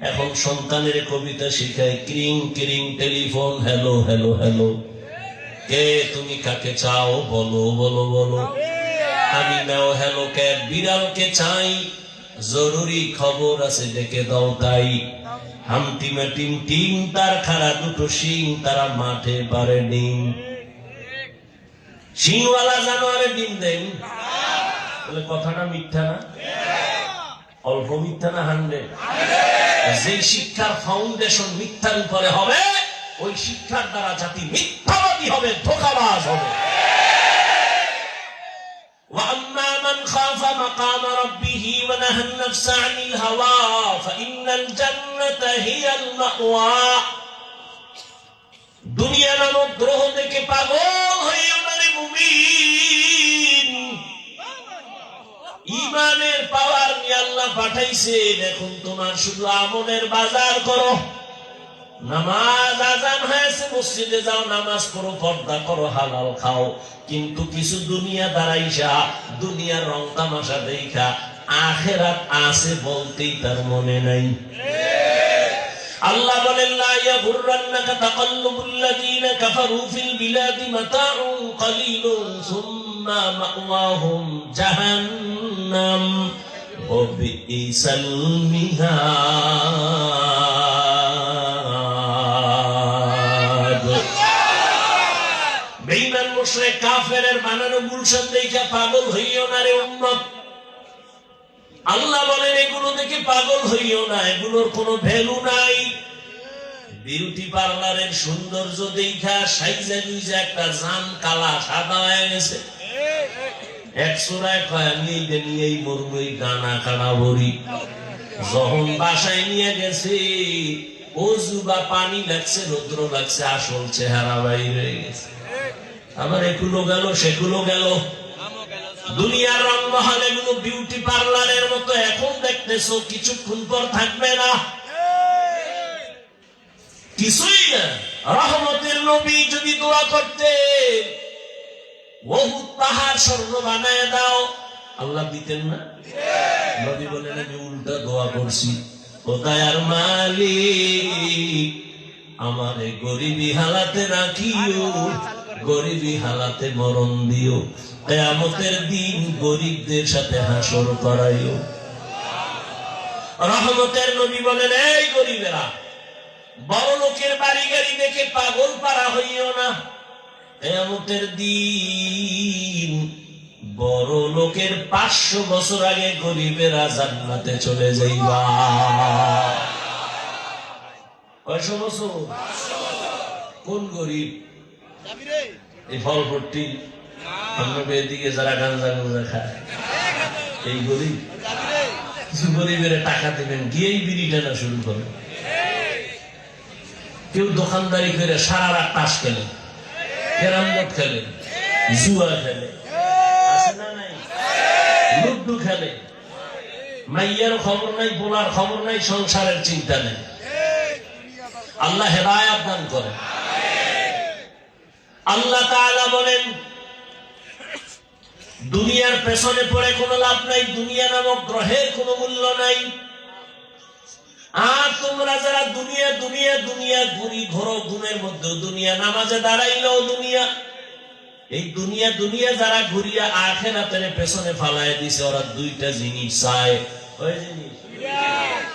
এখন সন্তানের কবিতা শিখায়, ক্রিং ক্রিং, টেলিফোন, হ্যালো হ্যালো হ্যালো। কে তুমি কাকে চাও? বলো বলো বলো। আমি নাও হ্যালো ক্যাট, বিড়ালকে চাই। জরুরি খবর আছে, ডেকে দাও তাই। হামটিমে টিম টিম, তার খারা দুটো শিং, তারা মাঠে পারে ডিম। শিংওয়ালা জানোয়ারে ডিম দেন। কথাটা মিথ্যা না? অল্প মিথ্যা না হান্ড্রেড? যে শিক্ষার ফাউন্ডেশন মিথ্যার উপরে হবে ওই শিক্ষার দ্বারা জাতি মিথ্যাবাদী হবে ধোকাবাজ হবে وأما من خاف مقام ربه ونهى النفس عن الهوى فإن الجنة هي المأوى দুনিয়া নামক গ্রহ থেকে পাগল হয়ে মানে মুমিন ইমানের পাওয়ার নিয়ে আল্লাহ পাঠাইছেন, এখন তোমার শুধু আমলের বাজার করো। নামাজ আজান হয়েছে, মসজিদে যাও, নামাজ করো পর্দা করো, হালাল খাও। কিন্তু কিছু দুনিয়া দাঁড়াইসা, দুনিয়ার রং তামাশা দেখা, আখেরাত আছে বলতেই তার মনে নাই। আল্লাহ বলেন, লা ইয়াগুররান্নাকা তাকাল্লুবুল্লাযীনা কাফারু ফিল বিলাদি মাতাউন কালীলুন, সুম্মা মাওয়াহুম জাহান্নাম। উম্মত। আল্লাহ বলেন, এগুলো দেখে পাগল হইও না, এগুলোর কোনো ভ্যালু নাই। বিউটি পার্লারের সৌন্দর্য দেখা সাইজে একটা জান কালা সাদা হয়ে গেছে। একশোরায় কয়, আমি এইটা নিয়েই মরবো, এই গানা কানা ভরি। যখন বাসায় নিয়ে গেছে, অজু বা পানি লাগছে, রৌদ্র লাগছে, আসল চেহারা বাইরে গেছে। আবার এগুলো গেল, সেগুলো গেল। দুনিয়ার রংমহল এগুলো বিউটি পার্লারের মতো এখন দেখতেছো, কিছুক্ষণ পর থাকবে না। কিছুই না। রহমতের নবী যদি দোয়া করতে বহুত পাহাড় স্বর্ণ বানায় দাও। আল্লাহ দিতেন না? নবী বলেন, আমি উল্টা দোয়া করছি। কোথায় আর মালিক? আমারে গরিবী হালাতে রাখিও, গরিবী হালাতে মরণ দিও। কেয়ামতের দিন গরিবদের সাথে হাসর করাইও। রহমতের নবী বলেন, এই গরিবেরা বড় লোকের বাড়ি গাড়ি দেখে পাগল পারা হইও না। কেয়ামতের দিন বড় লোকের পাঁচশো বছর আগে গরিবেরা জান্নাতে চলে যাইবা। কয়শো বছর? কোন গরিব? এই ফল আপনাদের এদিকে যারা গাঞ্জা গাঞ্জা খায়, এই গরিব? কিছু গরিবের টাকা দেবেন, গিয়েই বিড়ি টানা শুরু করবে কেউ দোকানদারি করে সারা রাত তাস খেলে। ক্যারাম বোর্ড খেলে, জুয়া খেলে লুড্ডু খেলে। মাইয়ার খবর নাই, বোলার খবর নাই, সংসারের চিন্তা নেই। আল্লাহ হেদায়াত দান করে। আল্লাহ তাআলা বলেন, দুনিয়ার পেছনে পড়ে কোনো লাভ নাই, দুনিয়া নামক গ্রহের কোনো মূল্য নাই। আর তোমরা যারা দুনিয়া দুনিয়া দুনিয়া, ঘুরি ঘোরো ঘুমের মধ্যে দুনিয়া, নামাজে দাঁড়াইলেও দুনিয়া। এই দুনিয়া দুনিয়া যারা ঘুরিয়া আখেরাতের পেছনে ফালায় দিছে, ওরা দুইটা জিনিস চায়। ওই জিনিস?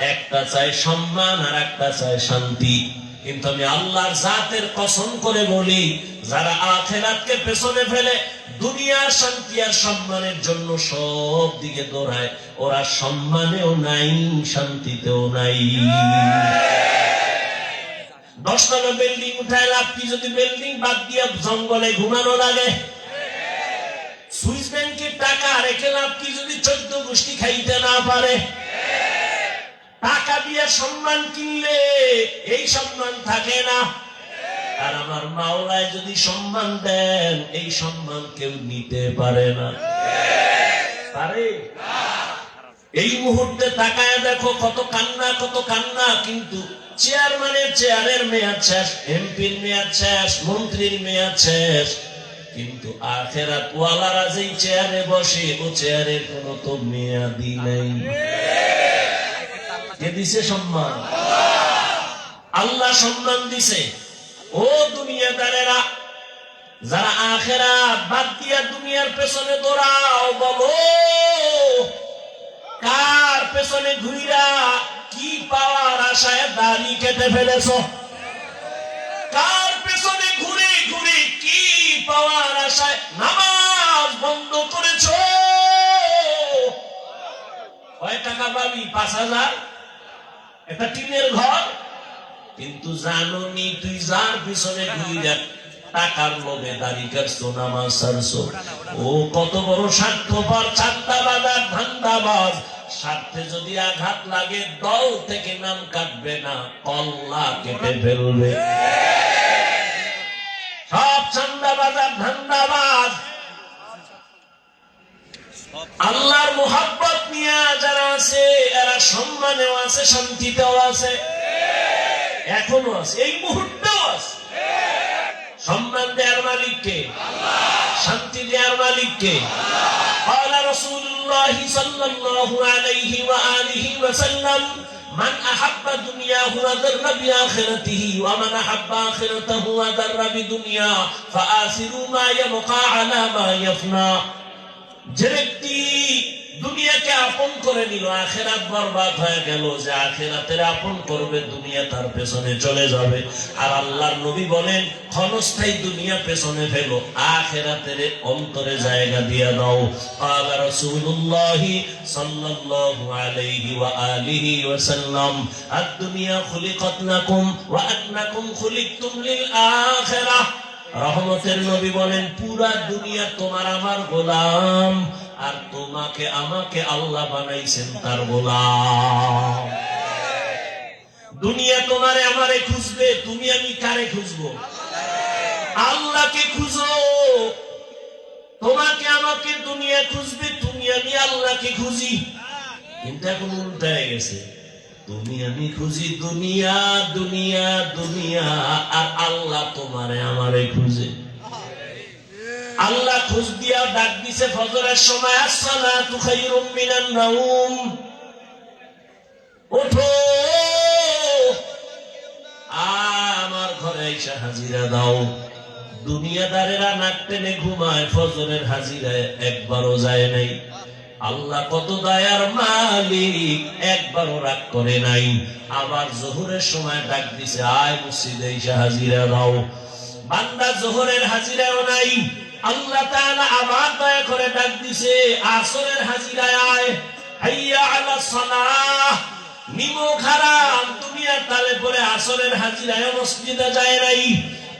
একটা চায় সম্মান আর একটা চায় শান্তি। কিন্তু আমি আল্লাহর জাতের কসম করে বলি, যারা আখেরাতকে পেছনে ফেলে দুনিয়ার শান্তি আর সম্মানের জন্য সব দিকে দৌড়ায়। ওরা সম্মানেও নাই, শান্তিতেও নাই। দশতলা বিল্ডিং উঠায় লাভ কি? যদি বিল্ডিং বাদ দিয়া জঙ্গলে ঘুমানো লাগে। সুইস ব্যাংকের টাকা রেখে লাভ কি? যদি চোদ্দ গোষ্ঠী খাইতে না পারে। টাকা দিয়ে সম্মান কিনলে এই সম্মান থাকে না। আর আমার মাওলায় যদি সম্মান দেন, এই সম্মান কেউ নিতে পারে না। পারে? এই মুহূর্তে তাকায় দেখো, কত কান্না কত কান্না, কিন্তু চেয়ারম্যানের চেয়ারের মেয়াদ শেষ, এমপির মেয়াদ শেষ, মন্ত্রীর মেয়াদ শেষ। কিন্তু আখেরাত ওয়ালারা যেই চেয়ারে বসে, ও চেয়ারের কোনো তো মেয়াদি নেই। কে দিছে সম্মান? আল্লাহ সম্মান দিছে। ও দুনিয়াদারেরা, যারা আখেরা বাদ দিয়া দুনিয়ার পেছনে দৌড়াও, বলো, কার পেছনে ঘুরিরা কি পাওয়ার আশায় দাড়ি কেটে ফেলেছ? কার পেছনে ঘুরে ঘুরে কি পাওয়ার আশায় নামাজ বন্ধ করেছ? কয় টাকা পাবি? পাঁচ হাজার? একটা টিনের ঘর? কিন্তু জানো নি তুই যার পিছনে ঘুরে টাকার লোভে দাড়ি কাটছো, নামাজ সারছো ও কত বড় স্বার্থপর চারটা বাজার ধান্দাবাজ। স্বার্থে যদি আঘাত লাগে, দল থেকে নাম কাটবে না, কল্লা কেটে ফেলবে। সব চান্দা বাজার ধান্দাবাজ। আল্লাহর মোহাব্বত নিয়ে যারা আছে, এরা সম্মানেও আছে, শান্তিতেও আছে। এখনো আছে এই মুহূর্তেও আছে সম্মান দেওয়ার মালিককে শান্তি দেওয়ার মালিককে قال رسول الله صلى الله عليه وآله وسلم من أحب دنياه وذر بآخرته ومن أحب آخرته وذر بدنيا فآثروا ما يبقى على ما يفنى যে ব্যক্তি দুনিয়াকে আপন করে নিল আখেরাত বরবাদ হয়ে গেল যে আখেরাতের আপন করবে দুনিয়া তার পেছনে চলে যাবে আর আল্লাহর নবী বলেন ক্ষণস্থায়ী দুনিয়া পেছনে ফেলো আখেরাতের অন্তরে জায়গা দিয়ে দাও قال رسول الله صلى الله عليه وآله وسلم الدنيا خلقت لكم وأنكم خلقتم للآخرة রহমতের নবী বলেন পুরা দুনিয়া তোমার আমার গোলাম আর তোমাকে, আমাকে আল্লাহ বানাইছেন তার গোলাম। দুনিয়া তোমারে আমারে খুঁজবে, তুমি আমি কারে খুঁজবো? আল্লাহকে খুঁজো। তোমাকে, আমাকে দুনিয়া খুঁজবে, তুমি আমি আল্লাহকে খুঁজি। কিন্তু এখন উল্টায় গেছে। তুমি আমি খুঁজি দুনিয়া দুনিয়া দুনিয়া, আর আল্লাহ তোমারে আমারে খুঁজে। আল্লাহ খুঁজ দিয়া ডাক দিছে, ফজরের সময় আসসালাতু খায়রুম মিনান নাউম ওঠো। আমার ঘরে এসে হাজিরা দাও। দুনিয়াদারেরা নাক টেনে ঘুমায়, ফজরের হাজিরায় একবারও যায় নাই। আল্লাহ কত দয়ার মালিক, একবারও রাগ করে নাই। আবার জোহরের সময় ডাক দিছে, আয় মসজিদে এসে হাজিরা দাও। বান্দা জোহরের হাজিরাও নাই। আল্লাহ তাআলা আবার দয়া করে ডাক দিছে, আসরের হাজিরায় আয় হাইয়া আলা সালাহ নিমো তুমি আর তালে পরে আসরের হাজিরায় মসজিদে যায় নাই।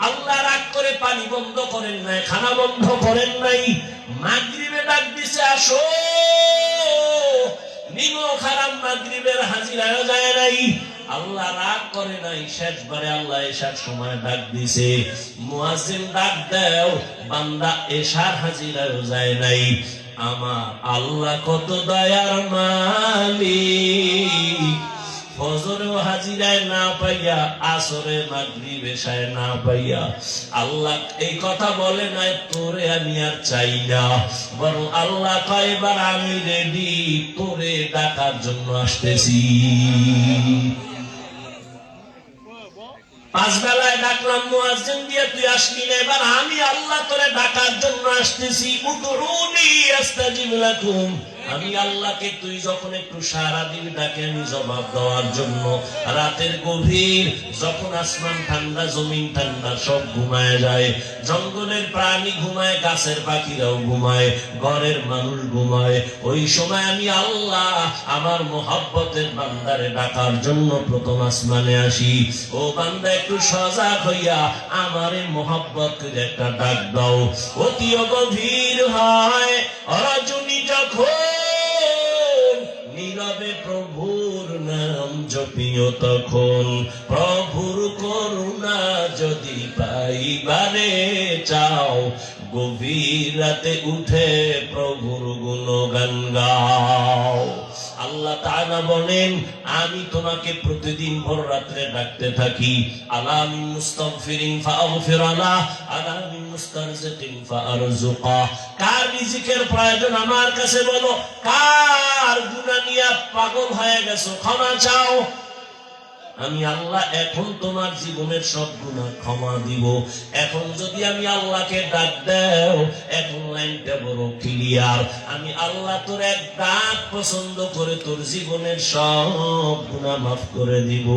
আল্লাহ রাগ করে পানি বন্ধ করেন নাই, খানা বন্ধ করেন নাই। মাগরিবে ডাক দিছে, আসো। নিমো খারাপ মাগরিবের হাজিরায় যায় নাই। আল্লাহ রাগ করে নাই, শেষবারে আল্লাহ এসার সময় ডাক দিছে, মুয়াজ্জিন, ডাক দেও, বান্দা এসার হাজিরায় যায় নাই, আমার আল্লাহ কত দয়ার মালিক। ফজরেও হাজিরায় না পাইয়া, আসরে মাগরিব এশায় না পাইয়া, আল্লাহ এই কথা বলে নাই, তোরে আমি আর চাই না, বরং আল্লাহ কয়বার আমি রেডি তোরে ডাকার জন্য আসতেছি। পাঁচ বেলায় ডাকলাম, মুয়াজ্জিন দিয়ে তুই আসলি না? এবার আমি আল্লাহ তোরে ডাকার জন্য আসতেছি। উদরুনি আস্তাজিব আমি আল্লাহকে তুই যখন একটু সারা দিন ডাকে, আমি জবাব দেওয়ার জন্য রাতের গভীর, যখন আসমান ঠান্ডা, জমিন ঠান্ডা, সব ঘুমায় যায়। জঙ্গলের প্রাণী ঘুমায়, গাছের পাখিরাও ঘুমায়, ঘরের মানুষ ঘুমায়। ওই সময় আমি আল্লাহ আমার মোহাব্বতের বান্দারে ডাকার জন্য প্রথম আসমানে আসি। ও বান্দা, একটু সজাগ হইয়া আমারে মোহাব্বত একটা ডাক দাও। অতিও গভীর হয়, অরজনী যখন নীরবে প্রভুর নাম জপিও তখন। প্রভুর করুণা যদি পাইবারে চাও, গভীর রাতে উঠে প্রভুর গুণগান গাও। আল্লাহ তাআলা বলেন, আমি তোমাকে প্রতিদিন ভোর রাতে ডাকতে থাকি। আলা মিন মুস্তাগফিরিন ফাগফির আলা আলা মিন মুস্তারজিকিন ফারজুকা কার রিজিকের প্রয়োজন আমার কাছে বলো, কার গুনাহ নিয়ে পাগল হয়ে গেছো? ক্ষমা চাও। আমি আল্লাহ এখন তোমার জীবনের সব গুণা ক্ষমা দিব। এখন যদি আমি আল্লাহকে ডাক দেও, এখন লাইনটা বড় ক্লিয়ার আমি আল্লাহ তোর এক ডাক পছন্দ করে তোর জীবনের সব গুণা মাফ করে দিব।